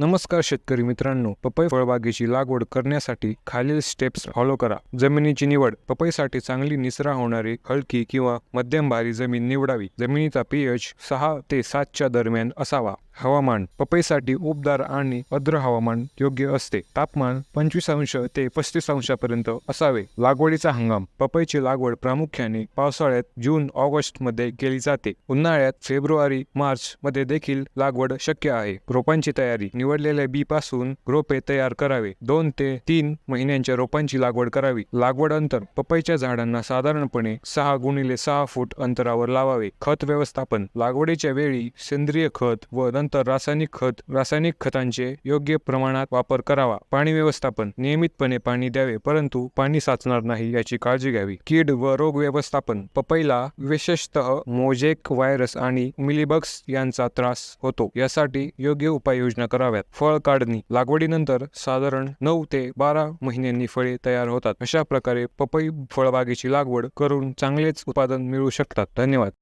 नमस्कार शेतकरी मित्रांनो पपई फळबागेची लागवड करण्यासाठी खालील स्टेप्स फॉलो करा. जमिनीची निवड पपईसाठी चांगली निचरा होणारी हलकी किंवा मध्यम भारी जमीन निवडावी. जमिनीचा पीएच सहा ते सातच्या दरम्यान असावा. हवामान पपईसाठी उबदार आणि आर्द्र हवामान योग्य असते. तापमान पंचवीस अंश ते पस्तीस अंशापर्यंत असावे. लागवडीचा हंगाम पपईची लागवड प्रामुख्याने पावसाळ्यात जून ऑगस्टमध्ये केली जाते. उन्हाळ्यात फेब्रुवारी मार्च मध्ये देखील लागवड शक्य आहे. रोपांची तयारी निवडलेल्या बी पासून रोपे तयार करावे. दोन ते तीन महिन्यांच्या रोपांची लागवड करावी. लागवड अंतर पपईच्या झाडांना साधारणपणे सहा गुणिले सहा फूट अंतरावर लावावे. खत व्यवस्थापन लागवडीच्या वेळी सेंद्रिय खत व नंतर रासायनिक खत रासायनिक खतांचे योग्य प्रमाणात वापर करावा. पाणी व्यवस्थापन नियमितपणे पाणी द्यावे परंतु पाणी साचणार नाही याची काळजी घ्यावी. कीड व रोग व्यवस्थापन पपईला विशेषतः मोजेक व्हायरस आणि मिलीबग्स यांचा त्रास होतो. यासाठी योग्य उपाययोजना कराव्यात. फळ काढणी लागवडीनंतर साधारण नऊ ते बारा महिन्यांनी फळे तयार होतात. अशा प्रकारे पपई फळबागेची लागवड करून चांगलेच उत्पादन मिळू शकतात. धन्यवाद.